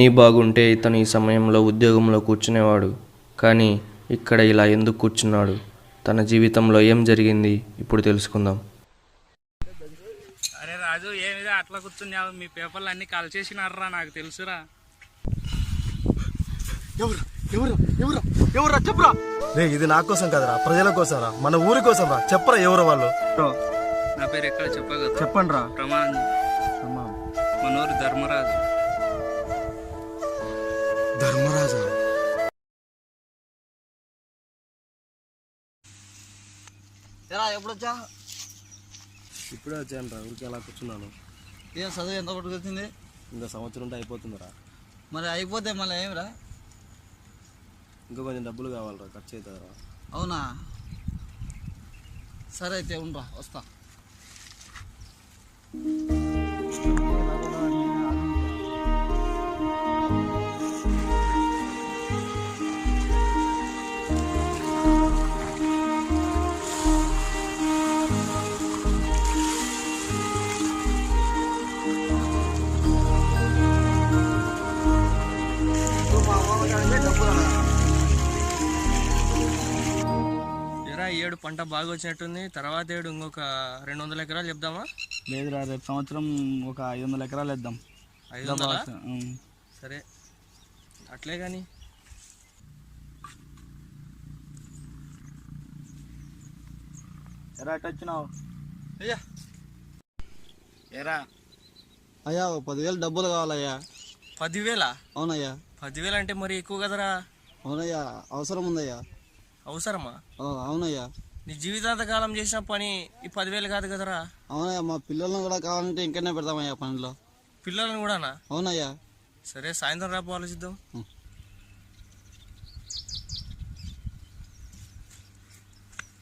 అన్నీ బాగుంటే ఇతను ఈ సమయంలో ఉద్యోగంలో కూర్చునేవాడు. కానీ ఇక్కడ ఇలా ఎందుకు కూర్చున్నాడు? తన జీవితంలో ఏం జరిగింది? ఇప్పుడు తెలుసుకుందాం. అరే రాజు ఏమిరా అట్లా కూర్చున్నావు? మీ పేపర్లు అన్ని కలిసేసినారా నాకు తెలుసురా. ఎవరు? ఎవరు? ఎవరు? ఎవరు చెప్పురా. రే ఇది నా కోసం కదరా ప్రజల కోసం రా మన ఊరి కోసం రా చెప్పరా ఎవరు వాళ్ళు? నా పేరు ఎక్కడ చెప్పగలరు? చెప్పండి రా ప్రమాణం మనూరు ధర్మరాజు ధర్మరాజా. ఎప్పుడు వచ్చా ఇప్పుడే వచ్చాను రా ఊరికి అలా కూర్చున్నాను. ఏం చదువు ఎంత పట్టుకు వచ్చింది ఇంకా సంవత్సరం ఉంటే అయిపోతుందిరా మరి అయిపోతే మళ్ళీ ఏమిరా ఇంకా కొంచెం డబ్బులు కావాలిరా ఖర్చు అవుతుందిరా అవునా? సరే అయితే ఉండరా వస్తా. ఏడు పంట బాగా వచ్చినట్టుంది. తర్వాత ఏడు ఇంకొక రెండు వందల ఎకరాలు చెప్దామా? లేదురా రేపు సంవత్సరం ఒక ఐదు వందల ఎకరాలు వేద్దాం. ఐదు వందలా సరే. అట్లే కానీ ఎరా ఎట్ట వచ్చినావు? అయ్యా. ఎరా. అయ్యా ఓ పదివేలు డబ్బులు కావాలయ్యా. పదివేల? అవునయ్యా. పదివేలు అంటే మరి ఎక్కువ కదరా? అవునయ్యా అవసరం ఉందయ్యా. అవసరమా? అవునయ్యా. నీ జీవితాంత కాలం చేసిన పని ఈ పదివేలు కాదు కదరా? అవునయ్యా మా పిల్లలను కూడా కావాలంటే ఇంకనే పెడతామయ్యా పనిలో. పిల్లలను కూడానా? అవునయ్యా. సరే సాయంత్రం రేపు ఆలోచిద్దాం.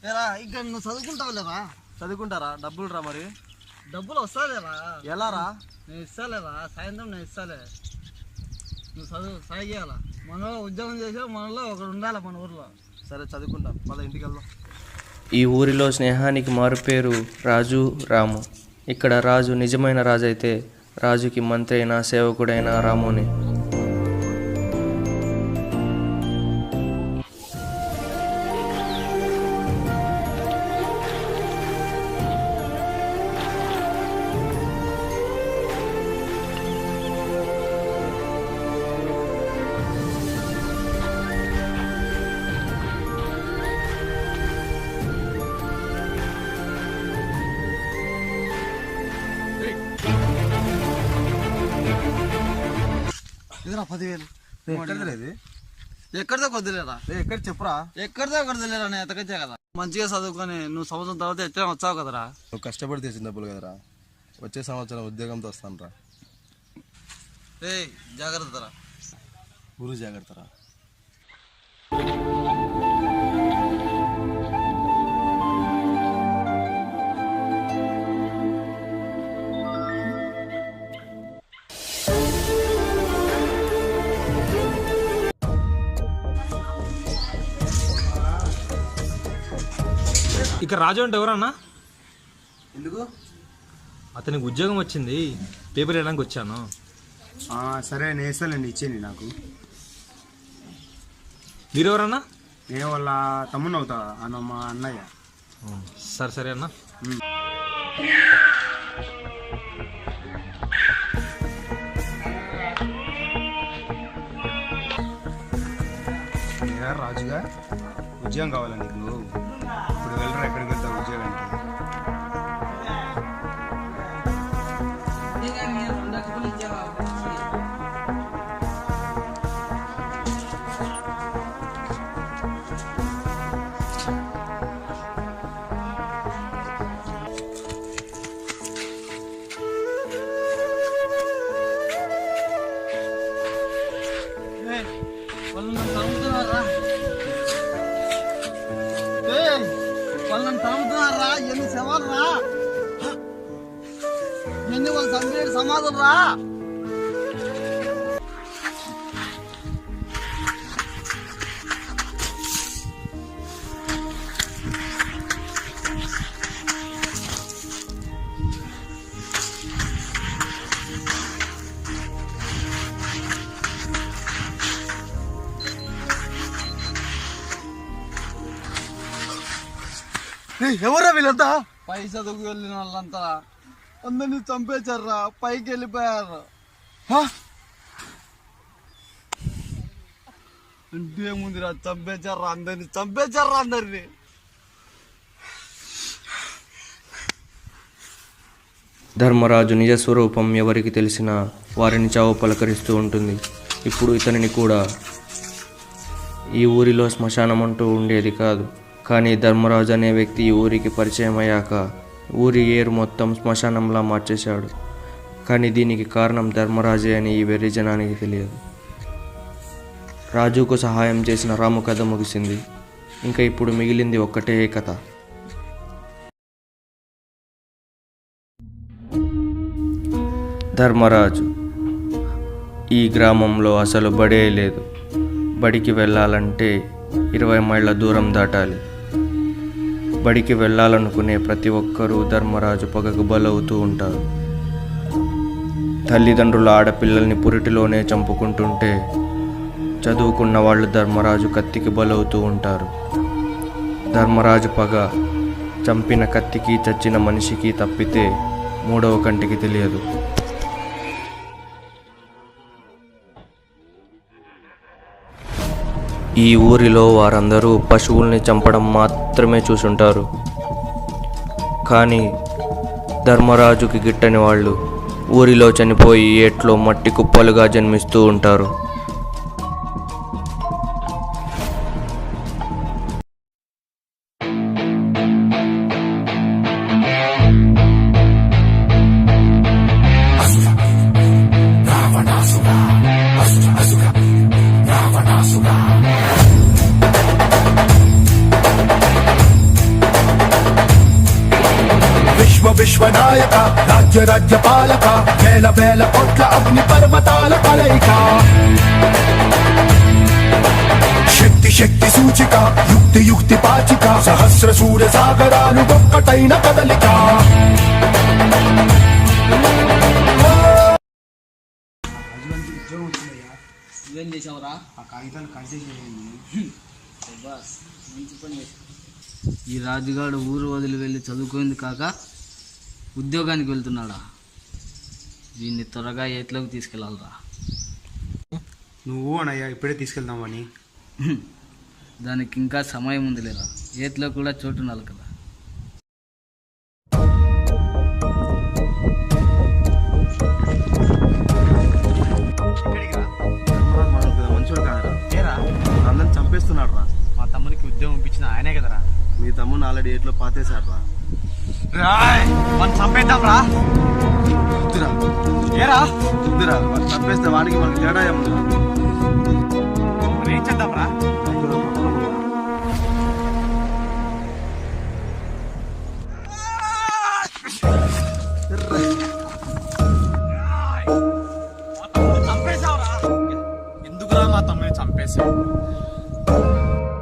ఏరా ఇక్కడ నువ్వు చదువుకుంటావు లేరా చదువుకుంటారా? డబ్బులు రా మరి. డబ్బులు వస్తాలేరా ఎలా రా నేను ఇస్తాలేరా సాయంత్రం నేను ఇస్తాలే. నువ్వు చదువు సాగియాల మనలో ఉద్యోగం చేసే మనలో ఒకడు ఉండాలి మన ఊర్లో. సరే చదువుకుంటాం మళ్ళీ ఇంటికి వెళ్దాం ఈ ఊరిలో స్నేహానికి మారుపేరు రాజు రాము. ఇక్కడ రాజు నిజమైన రాజు అయితే రాజుకి మంత్రి అయినా సేవకుడైనా రామునే. ఇదిరా పదివేలు. ఎక్కడ ఇది? ఎక్కడిదో కొద్దిలేరా? ఎక్కడ చెప్పురా? ఎక్కడిదో కొద్దిలేరా నేను ఎతకొచ్చా కదా. మంచిగా చదువుకొని నువ్వు సంవత్సరం తర్వాత ఎత్తే వచ్చావు కదరా. నువ్వు కష్టపడి తెచ్చిన డబ్బులు కదరా. వచ్చే సంవత్సరం ఉద్యోగంతో వస్తాను రా ఏ జాగ్రత్త రా ఊరు జాగ్రత్త రా ఇక రాజు అంటే ఎవరన్నా? ఎందుకు? అతనికి ఉద్యోగం వచ్చింది. పేపర్ వేయడానికి వచ్చాను. సరే నేను ఇస్తానండి ఇచ్చేయండి నాకు. మీరెవరన్నా? నేను వాళ్ళ తమ్ముని అవుతా అన్న మా అన్నయ్య. సరే సరే అన్న. నేనా రాజుగా? ఉద్యోగం కావాలా నీకు? ఇప్పుడు వెళ్ళరా ఎక్కడికి వెళ్తావు ఉద్యోగానికి వాళ్ళు నన్ను తరుముతున్నారా వాళ్ళు ఎన్ని సవాలు రా? ఎన్ని వాళ్ళు చంపేడు సమాధులు రా? ఎవరా వీళ్ళంతా? పై చదువుకు వెళ్ళిన వాళ్ళంతా. అందరినీ చంపేశారా పైకి వెళ్ళిపోయారు. హా? అంటే ముందురా చంపేశారా అందరినీ చంపేశారా అందరినీ. ధర్మరాజు నిజ స్వరూపం ఎవరికి తెలిసినా వారిని చావు పలకరిస్తూ ఉంటుంది. ఇప్పుడు ఇతనిని కూడా ఈ ఊరిలో శ్మశానం అంటూ ఉండేది కాదు. కానీ ధర్మరాజు అనే వ్యక్తి ఈ ఊరికి పరిచయం అయ్యాక ఊరి ఏరు మొత్తం శ్మశానంలా మార్చేశాడు. కానీ దీనికి కారణం ధర్మరాజే అని ఈ వెర్రి జనానికి తెలియదు. రాజుకు సహాయం చేసిన రాము కథ ముగిసింది. ఇంకా ఇప్పుడు మిగిలింది ఒక్కటే కథ. ధర్మరాజు ఈ గ్రామంలో అసలు బడే లేదు. బడికి వెళ్ళాలంటే ఇరవై మైళ్ళ దూరం దాటాలి. బడికి వెళ్ళాలనుకునే ప్రతి ఒక్కరూ ధర్మరాజు పగకు బలవుతూ ఉంటారు. తల్లిదండ్రులు ఆడపిల్లల్ని పురిటిలోనే చంపుకుంటుంటే చదువుకున్న వాళ్ళు ధర్మరాజు కత్తికి బలవుతూ ఉంటారు. ధర్మరాజు పగ చంపిన కత్తికి చచ్చిన మనిషికి తప్పితే మూడవ కంటికి తెలియదు. ఈ ఊరిలో వారందరూ పశువుల్ని చంపడం మాత్రమే చూసుంటారు. కానీ ధర్మరాజుకి గిట్టని వాళ్ళు ఊరిలో చనిపోయి ఏట్లో మట్టి కుప్పలుగా జన్మిస్తూ ఉంటారు. విశ్వనాయక రాజ్య రాజ్య పాలక వేల వేల కోట్ల అగ్ని పర్వతాల కలయిక. శక్తి శక్తి సూచిక యుక్తి యుక్తి పాచిక సహస్ర సూర్య సాగరాలు ఒక్కటైన కదలిక. నువ్వేం చేసావురా? ఆ కాగితాలు కట్ బస్ మంచి పని. ఈ రాజుగాడు ఊరు వదిలి వెళ్ళి చదువుకుంది కాక ఉద్యోగానికి వెళ్తున్నాడా? దీన్ని త్వరగా ఏట్లోకి తీసుకెళ్ళాలరా. నువ్వు అనయ్యా ఇప్పుడే తీసుకెళ్దామని దానికి ఇంకా సమయం ఉంది లేరా ఏట్లో కూడా చోటు ఉండాలి కదా. మంచోడు కాదురా ఏరా అందరిని చంపేస్తున్నాడు రా మా తమ్మునికి ఉద్యోగం ఇప్పించిన ఆయనే కదరా. మీ తమ్ముని ఆల్రెడీ ఏట్లో పాతేశాడు రా మనం చంపేద్దాం రా వద్దురా. ఏరా? వద్దురా వాడు చంపేస్తే వానికి మనకి తేడా ఏముందిరా మరి ఏం చేద్దాం రా ఎందుకురా మా తమ్ముని చంపేసావు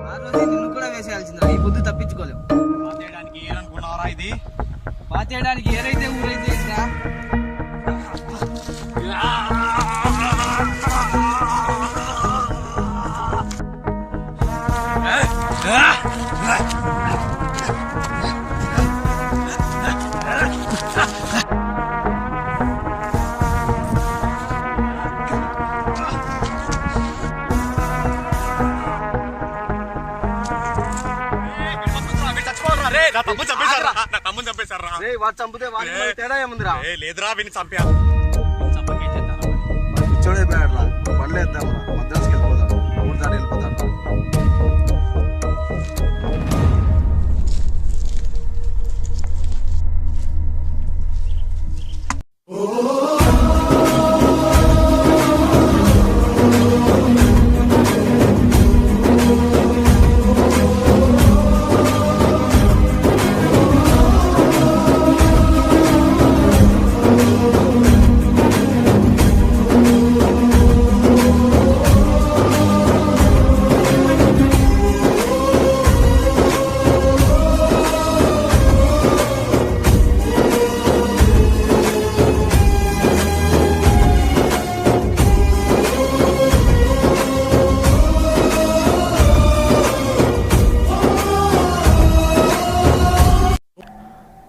ఆ రోజే నిన్ను కూడా వేసేయాల్సిందిరా. ఈ తప్పించుకోలేవు. ఏమనుకున్నావరా ఇది పాతేయడానికి ఏదైతే ఊరైతే వాడు చంపితే తేడా ఏముందిరా? లేదురా విని చంపా చంపకేం చేద్దాం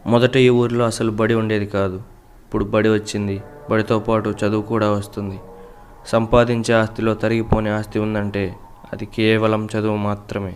మొదట ఈ ఊరిలో అసలు బడి ఉండేది కాదు. ఇప్పుడు బడి వచ్చింది. బడితో పాటు చదువు కూడా వస్తుంది. సంపాదించే ఆస్తిలో తరిగిపోని ఆస్తి ఉందంటే అది కేవలం చదువు మాత్రమే.